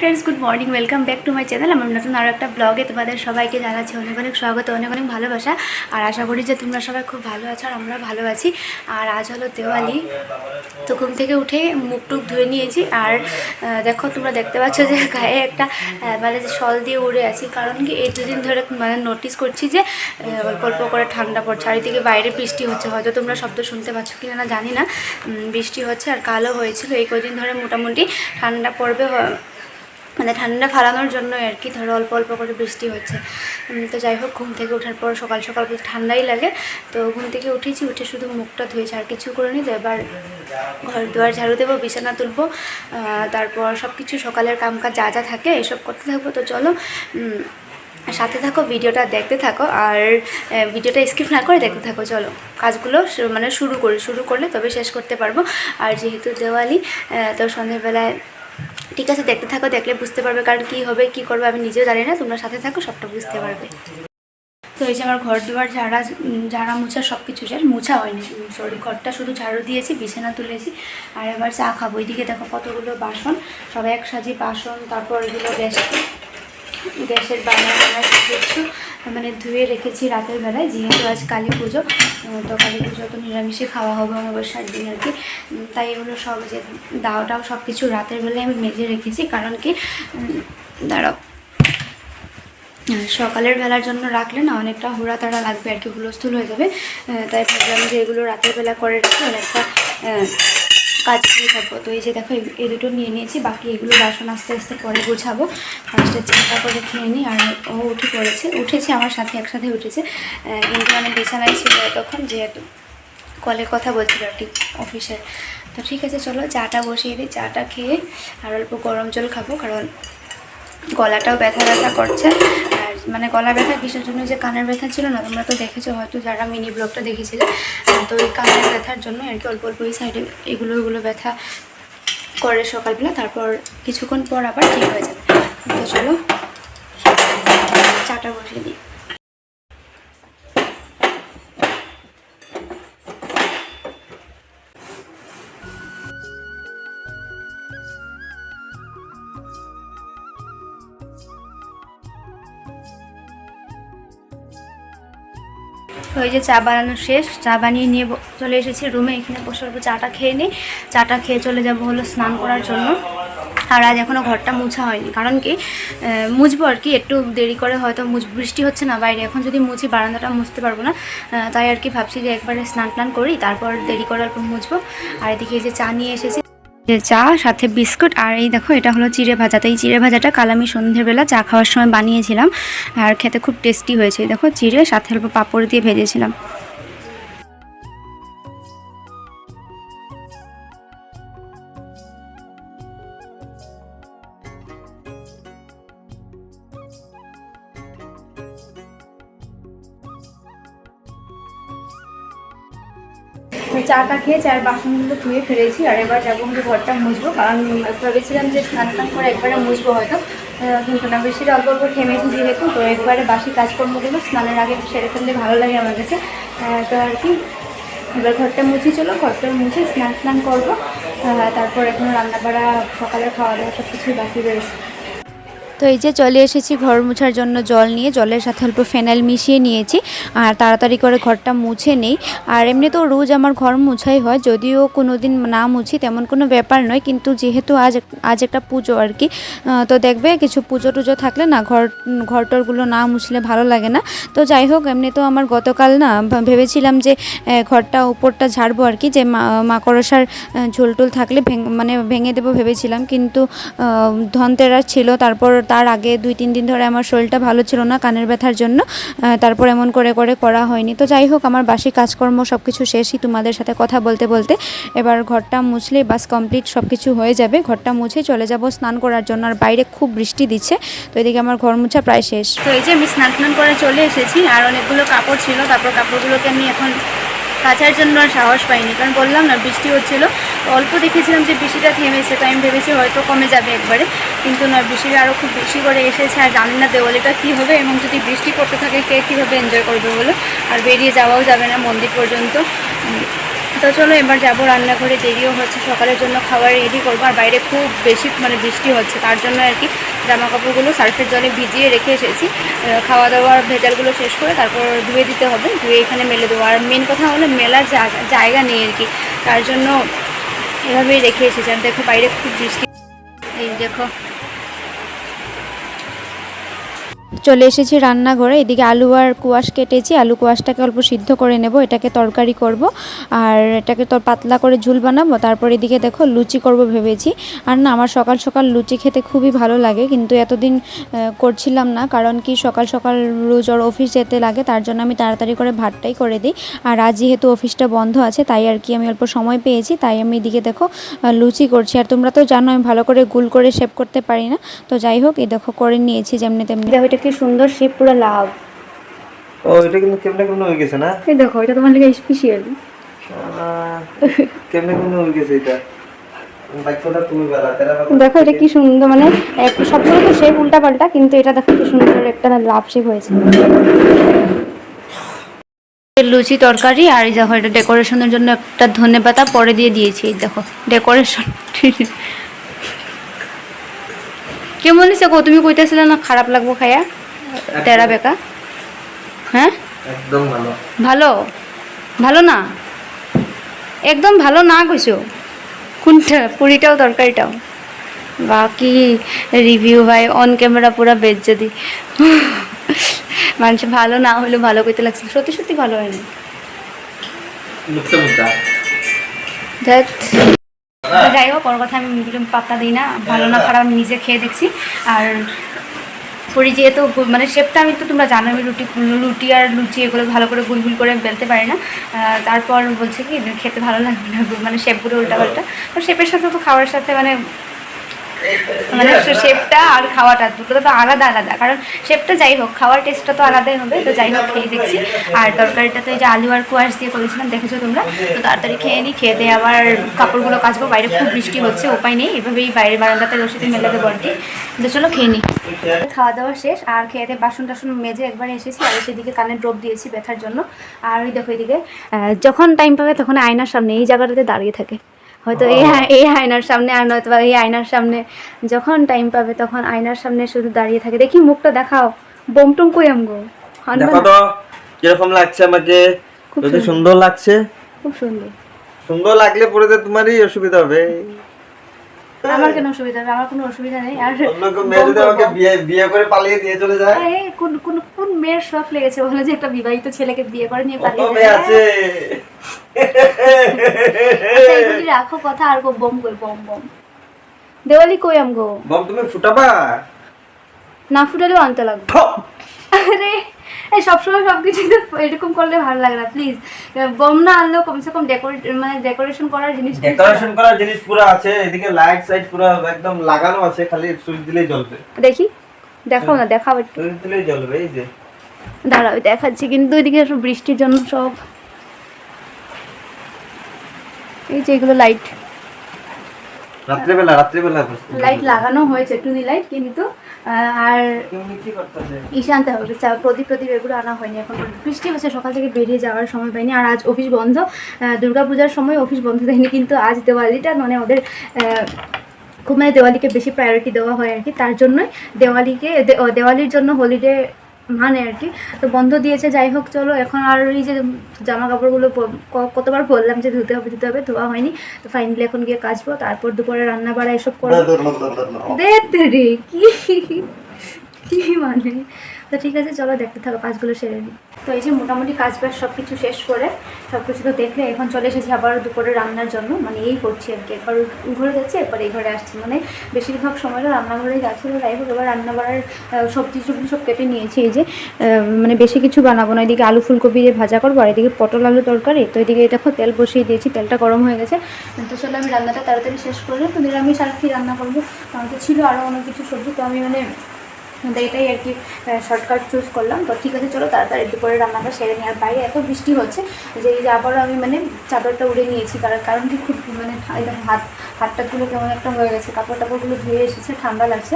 Friends good morning welcome back to my channel আমার নতুন আরও একটা ব্লগে তোমাদের সবাইকে জানাচ্ছি অনেক অনেক স্বাগত, অনেক অনেক ভালোবাসা। আর আশা করি যে তোমরা সবাই খুব ভালো আছো আর আমরা ভালো আছি। আর আজ হলো দেওয়ালি, তো ঘুম থেকে উঠে মুখ টুক ধুয়ে নিয়েছি। আর দেখো তোমরা দেখতে পাচ্ছ যে গায়ে একটা মানে যে শল দিয়ে উড়ে আছি। কারণ কি এই দুদিন ধরে মানে নোটিস করছি যে অল্প অল্প করে ঠান্ডা পড়ছে। চারিদিকে বাইরে বৃষ্টি হচ্ছে। হয়তো তোমরা শব্দ শুনতে পাচ্ছ কি না জানি না। বৃষ্টি হচ্ছে আর কালো হয়েছিল। এই কদিন ধরে মোটামুটি ঠান্ডা পড়বে মানে ঠান্ডা ফালানোর জন্য আর কি, ধরো অল্প অল্প করে বৃষ্টি হচ্ছে। তো যাই হোক, ঘুম থেকে ওঠার পর সকাল সকাল ঠান্ডাই লাগে। তো ঘুম থেকে উঠেছি, উঠে শুধু মুখটা ধুয়েছি, আর কিছু করে নি তো এবার ঘর দুয়ার ঝাড়ু দেবো, বিছানা তুলবো। তারপর সব কিছু সকালের কামকাজ যা যা থাকে এসব করতে থাকব। তো চলো সাথে থাকো, ভিডিওটা দেখতে থাকো, আর ভিডিওটা স্কিপ না করে দেখতে থাকো। চলো, কাজগুলো মানে শুরু করি, শুরু করলে তবে শেষ করতে পারব। আর যেহেতু দেওয়ালি তো সন্ধ্যেবেলায় ঠিক আছে, দেখতে থাকো, দেখলে বুঝতে পারবে কারণ কি হবে, কি করবে, আমি নিজেও জানি না, তোমরা সাথে থাকো, সবটা বুঝতে পারবে। তো এই যে আমার ঘর দুয়ার, ঝাড়া ঝাড়া মোছা সব কিছু শেষ মোছা হয়নি। সরি ঘরটা শুধু ঝাড়ু দিয়েছি, বিছানা তুলেছি, আর এবার চা খাব। ওইদিকে দেখো কতগুলো বাসন, সব এক সাজি বাসন, তারপর এগুলো গ্যাস, গ্যাসের বানা বানা কিছু মানে ধুয়ে রেখেছি রাতের বেলায়, যেহেতু আজ কালী পুজো তো কালী পুজো তো নিরামিষে খাওয়া হবে অমাবস্যার দিন আর কি। তাই এগুলো সব যে দাওটাও সব কিছু রাতের বেলায় আমি মেজে রেখেছি, কারণ কি দাঁড়াও। সকালের বেলার জন্য রাখলে না অনেকটা তাড়া লাগবে আর কি, হুলস্থুল হয়ে যাবে। তাই ভাবলাম যে এগুলো রাতের বেলা করে রেখে, অনেকটা কাজ করে থাকব তো এই যে দেখো, এই- দুটো নিয়ে নিয়েছি, বাকি এগুলো বাসন আস্তে আস্তে পরে গোছাবো। ফার্স্টে চিন্তা করে খেয়ে নিই, আর ও উঠে পড়েছে। উঠেছে, আমার সাথে একসাথে উঠেছে। কিন্তু আমি বিছানায় ছিল তখন যেহেতু কলের কথা বলছিল আর কি অফিসের। তো ঠিক আছে, চলো চাটা বসিয়ে দিই। চাটা খেয়ে আর অল্প গরম জল খাব, কারণ গলাটাও ব্যথা ব্যথা করছে। আর মানে গলা ব্যথা কিসের জন্য যে কানের ব্যথা ছিল না, তোমরা তো দেখেছ হয়তো যারা মিনি ব্লগটা দেখেছিলে। তো এই কানের ব্যথার জন্য আর কি অল্প অল্প ওই সাইডে এগুলো এগুলো ব্যথা করে সকালবেলা, তারপর কিছুক্ষণ পর আবার ঠিক হয়ে যাবে। তো চলো এই যে চা বানানো শেষ, চা বানিয়ে নিয়ে চলে এসেছি রুমে। এখানে বসে বসে চাটা খেয়ে নিই চাটা খেয়ে চলে যাব হলো স্নান করার জন্য। আর আজ এখনও ঘরটা মুছা হয়নি। কারণ কি মুছবো আর কি। একটু দেরি করে হয়তো মুছ বৃষ্টি হচ্ছে না বাইরে। এখন যদি মুছি বারান্দাটা মুছতে পারব না তাই আর কি ভাবছি যে একবারে স্নান টান করি, তারপর দেরি করার পর মুছবো। আর এদিকে যে চা নিয়ে এসেছি। যে চা, সাথে বিস্কুট আর এই দেখো, এটা হলো চিড়ে ভাজা। তো এই চিড়ে ভাজাটা কাল আমি সন্ধ্যেবেলা চা খাওয়ার সময় বানিয়েছিলাম আর খেতে খুব টেস্টি হয়েছে। দেখো, চিড়ে, সাথে অল্প পাঁপড় দিয়ে ভেজেছিলাম। চাটা খেয়ে চার বাসনগুলো ধুয়ে ফেলেছি, আর এবার যাব হচ্ছে ঘরটা মুছবো, কারণ ভেবেছিলাম যে স্নান টান করে একবারে মুছবো হয়তো। কিন্তু না, বেশি অল্প অল্প থেমেছি যেহেতু, তো একবারে বাসি কাজকর্মগুলো স্নানের আগে সেরে ফেললে ভালো লাগে আমার কাছে। তো আর কি, এবার ঘরটা মুছি চলো, ঘরটা মুছে স্নান স্নান করব। তারপর রান্না বাড়া সকালের খাওয়া দাওয়া সব কিছুই বাকি রয়েছে। তো এই যে চলে এসেছি, ঘর মুছার জন্য জল নিয়ে, জলের সাথে অল্প ফেনাইল মিশিয়ে নিয়েছি। আর তাড়াতাড়ি করে ঘরটা মুছে নেই। আর এমনি তো রোজ আমার ঘর মুছাই হয়, যদিও কোনো দিন না মুছি, তেমন কোনো ব্যাপার নয়। কিন্তু যেহেতু আজ আজ একটা পুজো আর কি তো দেখবে কিছু পুজো টুজো থাকলে না ঘর ঘরটরগুলো না মুছলে ভালো লাগে না। তো যাই হোক, এমনি তো আমার গতকাল না ভেবেছিলাম যে ঘরটা উপরটা ঝাড়বো আর কি, যে মাকড়সার ঝোলটোল থাকলে মানে ভেঙে দেবো ভেবেছিলাম। কিন্তু ধনতেরাস ছিল, তারপর তার আগে দুই, তিন দিন ধরে আমার শরীরটা ভালো ছিল না, কানের ব্যথার জন্য তারপর এমন করে করে করা হয়নি। তো যাই হোক, আমার বাসি কাজকর্ম সব কিছু শেষই তোমাদের সাথে কথা বলতে বলতে। এবার ঘরটা মুছলেই বাস কমপ্লিট সব কিছু হয়ে যাবে। ঘরটা মুছে চলে যাব স্নান করার জন্য, আর বাইরে খুব বৃষ্টি দিচ্ছে। তো এদিকে আমার ঘর মুছা প্রায় শেষ। তো এই যে আমি স্নান স্নান করে চলে এসেছি, আর অনেকগুলো কাপড় ছিল, তারপর কাপড়গুলোকে আমি এখন কাচার জন্য আর সাহস পাইনি, কারণ বললাম না, বৃষ্টি হচ্ছিল। অল্প দেখেছিলাম যে বৃষ্টিটা থেমেছে তো আমি ভেবেছি হয়তো কমে যাবে একবারে, কিন্তু না, বৃষ্টিটা আরও খুব বেশি করে এসেছে, আর জানি না দেওয়ালিটা কী হবে, এবং যদি বৃষ্টি পড়তে থাকে, কে কীভাবে এনজয় করবে বলো? আর বেরিয়ে যাওয়াও যাবে না মন্দির পর্যন্ত। তো চলো, এবার যাব রান্নাঘরে। দেরিও হচ্ছে, সকালের জন্য খাবার রেডি করব। আর বাইরে খুব বেশি মানে বৃষ্টি হচ্ছে, তার জন্য আর কি জামা কাপড়গুলো সার্ফের জলে ভিজিয়ে রেখে এসেছি। খাওয়া দাওয়ার ভেজালগুলো শেষ করে তারপর ধুয়ে দিতে হবে, ধুয়ে এখানে মেলে দেবো। আর মেন কথা হলো মেলার জায়গা জায়গা নেই আর কি, তার জন্য এভাবেই রেখে এসেছি। আর দেখো, বাইরে খুব বৃষ্টি। এই দেখো চলে এসেছি রান্নাঘরে। এদিকে আলু আর কুয়াশ কেটেছি। আলু কুয়াশটাকে অল্প সিদ্ধ করে নেব। এটাকে তরকারি করব। আর এটাকে তো পাতলা করে ঝুল বানাবো। তারপর এদিকে দেখো লুচি করব ভেবেছি। আর না, আমার সকাল সকাল লুচি খেতে খুবই ভালো লাগে। কিন্তু এতদিন করছিলাম না। কারণ কি, সকাল সকাল রোজ ওর অফিস যেতে লাগে। তার জন্য আমি তাড়াতাড়ি করে ভাতটাই করে দিই। আর আজ যেহেতু অফিসটা বন্ধ আছে, তাই আর কি আমি অল্প সময় পেয়েছি। তাই আমি এদিকে দেখো লুচি করছি। আর তোমরা তো জানো আমি ভালো করে গুল করে শেপ করতে পারি না। তো যাই হোক, এই দেখো, করে নিয়েছি যেমনি তেমনি। দেখো, এটা কি সুন্দর শেপ পুরো লাভ। ও এটা কিন্তু কেমনে কেমনে হয়ে গেছে না? এই দেখো এটা তোমার লেগে স্পেশাল কেমনে কেমনে হয়ে গেছে এটা? দেখো এটা কি সুন্দর মানে সবগুলো তো শেপ উল্টা পাল্টা কিন্তু এটা দেখো কি সুন্দর একটা লাভ শেপ হয়েছে। লুচি তরকারি আর এই দেখো এটা ডেকোরেশনের জন্য একটা ধনে পাতা পরে দিয়ে দিয়েছি এই দেখো ডেকোরেশন কেমন নিছে গো তুমি কইতেছিলে না খারাপ লাগবো খাইয়া তেরা বেকা? হ্যাঁ? একদম ভালো। ভালো? ভালো না? একদম ভালো না কইছো? কোনটা? পুরিটাও তরকারিটাও? বাকি রিভিউ ভাই অন ক্যামেরা পুরো যদি মানুষ ভালো না হলে ভালো কইতে লাগছে সত্যি সত্যি ভালো হয়নি। মুক্তা মুক্তা ধ্যাৎ। যাই হোক ওর কথা আমি পাত্তা দিই না। ভালো না খারাপ আমি নিজে খেয়ে দেখছি। আর পুরি যেহেতু মানে শেপটা আমি তো তোমরা জানো আমি রুটি রুটি আর লুচি এগুলো ভালো করে গুল গুল করে বেলতে পারি না। তারপর বলছে কি খেতে ভালো লাগবে না মানে শেপগুলো উল্টা পাল্টা তো শেপের সাথে তো খাওয়ার সাথে মানে মানে শেপটা আর খাওয়াটা দুটো তো আলাদা আলাদা। কারণ শেপটা যাই হোক খাওয়ার টেস্টটা তো আলাদাই হবে তো যাই হোক খেয়ে দেখছি। আর তরকারিটা তো এই যে আলু আর কুয়াশ দিয়ে করেছিলাম দেখেছ তোমরা? তো তাড়াতাড়ি খেয়ে নিই খেয়ে দিয়ে আবার কাপড়গুলো কাচবো বাইরে খুব বৃষ্টি হচ্ছে উপায় নেই। এভাবেই বাইরে বারান্দাতে রসিতে মেলে দেবো আর কি তো চলো খেয়ে নিই খাওয়া দাওয়া শেষ আর খেয়ে দিয়ে বাসন টাসন মেজে একবার এসেছি আর সেদিকে কানে ড্রপ দিয়েছি ব্যথার জন্য। আর ওই দেখো এদিকে যখন টাইম পাবে তখন আয়নার সামনে এই জায়গাটাতে দাঁড়িয়ে থাকে। হয়তো এই এই আয়নার সামনে আর নয়তো এই আয়নার সামনে যখন টাইম পাবে তখন আয়নার সামনে শুধু দাঁড়িয়ে থাকে। দেখি মুখটা দেখাও। বোমটুম কই আমগো? দেখো তো কীরকম লাগছে আমাকে? খুব সুন্দর। সুন্দর লাগছে? খুব সুন্দর। সুন্দর লাগলে পরে তো তোমারই অসুবিধা হবে। আমার কেন অসুবিধা আমার কোনো অসুবিধা নেই। আর আমাকে বিয়ে বিয়ে করে পালিয়ে দিয়ে চলে যায়? এই, কোন কোন কোন মেয়ের শখ লেগেছে বলে যে একটা বিবাহিত ছেলেকে বিয়ে করে নিয়ে পালিয়ে মেয়ে যাবে? আছে? আচ্ছা, রাখো কথা আর গো বম কই বম বম। দেওয়ালি কই আম গো বম তুমি ফুটাবা? না ফুটালেও আনতে লাগবে। আরে এই সবসময় সব কিছু এরকম করলে ভালো লাগে না প্লিজ বম না আনলেও কমসে কম ডেকোরেট মানে ডেকোরেশন করার জিনিস ডেকোরেশন করার জিনিস পুরো আছে এদিকে লাইট সাইট পুরো একদম লাগানো আছে খালি সুইচ দিলেই জ্বলবে। দেখি দেখাও না দেখাও একটু। সুইচ দিলেই জ্বলবে এই যে। দাঁড়াও দেখাচ্ছি কিন্তু ওইদিকে সব বৃষ্টির জন্য সব। এই যে এগুলো লাইট রাত্রেবেলা রাত্রেবেলা লাইট লাগানো হয়েছে টুনি লাইট কিন্তু আর আনতে হবে চা প্রদীপ প্রদীপ এগুলো আনা হয়নি এখন বৃষ্টি হচ্ছে সকাল থেকে বেরিয়ে যাওয়ার সময় পাইনি আর আজ অফিস বন্ধ। দুর্গা পূজার সময় অফিস বন্ধ দেয়নি কিন্তু আজ দেওয়ালিটা মানে ওদের খুব মানে দেওয়ালিকে বেশি প্রায়োরিটি দেওয়া হয় আর কি তার জন্যই দেওয়ালিকে দেওয়ালির জন্য হোলিডে মানে আর কি। তো বন্ধ দিয়েছে যাই হোক চলো এখন আর ওই যে জামা কাপড়গুলো কতবার বললাম যে ধুতে হবে ধুতে হবে ধোয়া হয়নি। তো ফাইনালি এখন গিয়ে কাচবো তারপর দুপুরে রান্না বাড়া এসব করব। দে কি মানে? তো ঠিক আছে, চলো দেখতে থাকো, কাজগুলো সেরে নিই। তো এই যে মোটামুটি কাজ বাজ সব কিছু শেষ করে সব কিছু তো দেখলে এখন চলে এসেছি আবার দুপুরে রান্নার জন্য মানে এই করছি আর কি। একবার ঘরে যাচ্ছি, এরপর এই ঘরে আসছি। মানে বেশিরভাগ সময়টা রান্নাঘরেই যাচ্ছি, তো যাই হোক, এবার রান্না বাড়ার সবজি সবজি সব কেটে নিয়েছি। এই যে মানে বেশি কিছু বানাবো না, এদিকে আলু ফুলকপি দিয়ে ভাজা করব, আর এদিকে পটল আলু তরকারি। তো এদিকে দেখো তেল বসিয়ে দিয়েছি, তেলটা গরম হয়ে গেছে। তো চলো আমি রান্নাটা তাড়াতাড়ি শেষ করে, তো নিরামিষ আর কি রান্না করব। আমাদের ছিল আরও অনেক কিছু সবজি, তো আমি মানে তো এটাই আর কি শর্টকাট চুজ করলাম। তো ঠিক আছে, চলো তাড়াতাড়ি দুপুরে রান্নাটা সেরে নিই আর বাইরে এত বৃষ্টি হচ্ছে যে এই যে আবারও আমি মানে চাদরটা উড়ে নিয়েছি কারণ কারণ কি খুব মানে হাত হাতটাগুলো কেমন একটা হয়ে গেছে কাপড় টাপড়গুলো ধুয়ে এসেছে, ঠান্ডা লাগছে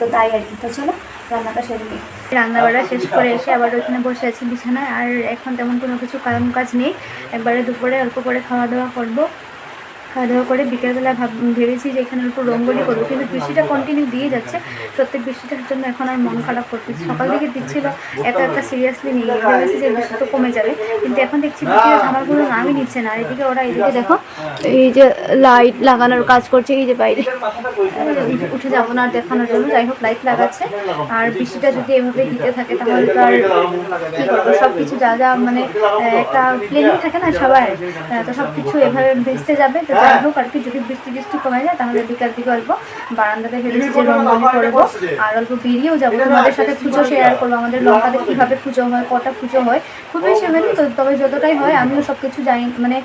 তো তাই আর কি। তো চলো রান্নাটা সেরে নিই। রান্নাবাড়া শেষ করে এসে আবার ওইখানে বসে আছি বিছানায়, আর এখন তেমন কোনো কিছু কারণ কাজ নেই। একবারে দুপুরে অল্প করে খাওয়া দাওয়া করব। খাওয়া দাওয়া করে বিকেলবেলা ভাব, ভেবেছি যে এখানে একটু রঙ্গলি করব, কিন্তু বৃষ্টিটা কন্টিনিউ দিয়ে যাচ্ছে। সত্যি বৃষ্টিটার জন্য এখন আর মন খারাপ করতেছে। সকাল থেকে দিচ্ছিল এত একটা সিরিয়াসলি নিয়ে ভেবেছি যে বৃষ্টি তো কমে যাবে, কিন্তু এখন দেখছি থামার কোনো নামই নিচ্ছে না। আর এদিকে ওরা এদিকে দেখো, এই যে লাইট লাগানোর কাজ করছে, এই যে বাইরে। উঠে যাব না দেখানোর জন্য। যাই হোক লাইট লাগাচ্ছে। আর বৃষ্টিটা যদি এভাবে দিতে থাকে, তাহলে তো আর করব? সব কিছু যা যা মানে একটা প্লেনিং থাকে না সবার তো সব কিছু এভাবে ভেস্তে যাবে। তো যাই কালকে যদি বৃষ্টি বৃষ্টি কমে যায় তাহলে বিকাল দিকে অল্প বারান্দাতে ভেবেছি যে রঙ্গলি করব। আর অল্প বেরিয়েও যাব তোমাদের সাথে পুজো শেয়ার করব আমাদের লঙ্কাতে কীভাবে পুজো হয় কটা পুজো হয়। খুবই সেভেন তবে যতটাই হয় আমিও সব কিছু জানি মানে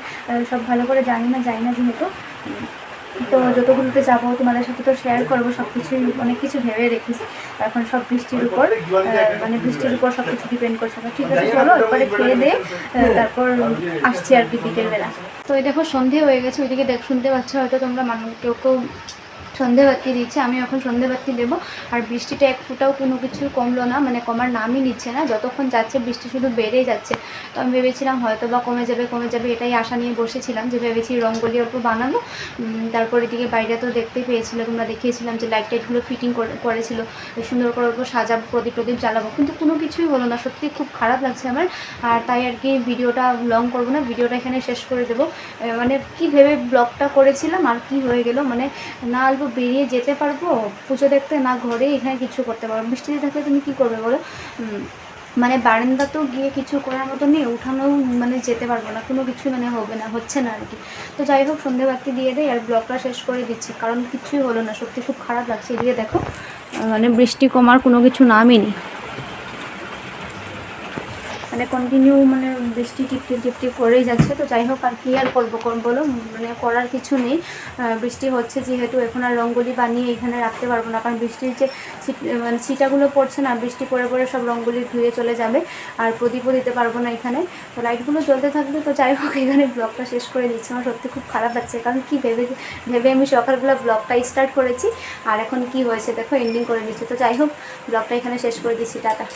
সব ভালো করে জানি না জানি না যেহেতু। তো যতগুলোতে যাব, তোমাদের সাথে তো শেয়ার করব সব কিছুই অনেক কিছু ভেবে রেখেছি। এখন সব বৃষ্টির উপর মানে বৃষ্টির উপর সব কিছু ডিপেন্ড করছে ঠিক আছে, চলো এরপরে খেয়ে দিয়ে তারপর আসছি আর কি বিকেলবেলা। তো এই দেখো, সন্ধে হয়ে গেছে, ওইদিকে দেখ, শুনতে পাচ্ছ হয়তো তোমরা মানুষ কেউ কেউ সন্ধে বাতি দিচ্ছে, আমি এখন সন্ধে বাতি দেবো। আর বৃষ্টিটা এক ফুটাও কোনো কিছু কমলো না মানে কমার নামই নিচ্ছে না, যতক্ষণ যাচ্ছে বৃষ্টি শুধু বেড়েই যাচ্ছে। তো আমি ভেবেছিলাম হয়তো বা কমে যাবে কমে যাবে, এটাই আশা নিয়ে বসেছিলাম যে ভেবেছি রঙ্গলি অল্প বানাবো। তারপর এদিকে বাইরে তো দেখতে পেয়েছিল, তোমরা দেখিয়েছিলাম যে লাইট টাইটগুলো ফিটিং করেছিল। সুন্দর করে অল্প সাজাবো, প্রদীপ প্রদীপ জ্বালাবো। কিন্তু কোনো কিছুই হলো না, সত্যি খুব খারাপ লাগছে আমার। আর তাই আর কি ভিডিওটা লং করব না, ভিডিওটা এখানে শেষ করে দেবো। মানে কি ভেবে ব্লগটা করেছিলাম, আর কি হয়ে গেল মানে না অল্প বেরিয়ে যেতে পারব? পুজো দেখতে না ঘরে এখানে কিছু করতে পারব? বৃষ্টিতে থাকলে তুমি কি করবে বলো? মানে বারান্দাতেও গিয়ে কিছু করার মতো নেই উঠানো মানে যেতে পারব না। কোনো কিছু মানে হবে না, হচ্ছে না আর কি। তো যাই হোক সন্ধেবাতি দিয়ে দেয় আর ব্লগটা শেষ করে দিচ্ছি, কারণ কিছুই হলো না। সত্যি খুব খারাপ লাগছে। এদিকে দেখো মানে বৃষ্টি কমার কোনো কিছু নামই নেই মানে কন্টিনিউ মানে বৃষ্টি টিপটিপ টিপটিপ করেই যাচ্ছে। তো যাই হোক, আর কি আর করব বলো? মানে করার কিছু নেই। বৃষ্টি হচ্ছে যেহেতু এখন আর রঙ্গোলি বানিয়ে এখানে রাখতে পারব না। কারণ বৃষ্টির যে মানে ছিটাগুলো পড়ছে না, বৃষ্টি পড়ে পড়ে সব রঙ্গোলি ধুয়ে চলে যাবে। আর প্রদীপও দিতে পারব না এখানে। তো লাইটগুলো জ্বলতে থাকবে। তো যাই হোক, এখানে ব্লগটা শেষ করে দিচ্ছি। আমার সত্যি খুব খারাপ লাগছে। কারণ কি ভেবে ভেবে আমি সকালবেলা ব্লগটা স্টার্ট করেছি। আর এখন কি হয়েছে দেখো এন্ডিং করে দিচ্ছি। তো যাই হোক ব্লগটা এখানে শেষ করে দিচ্ছি। টাটা।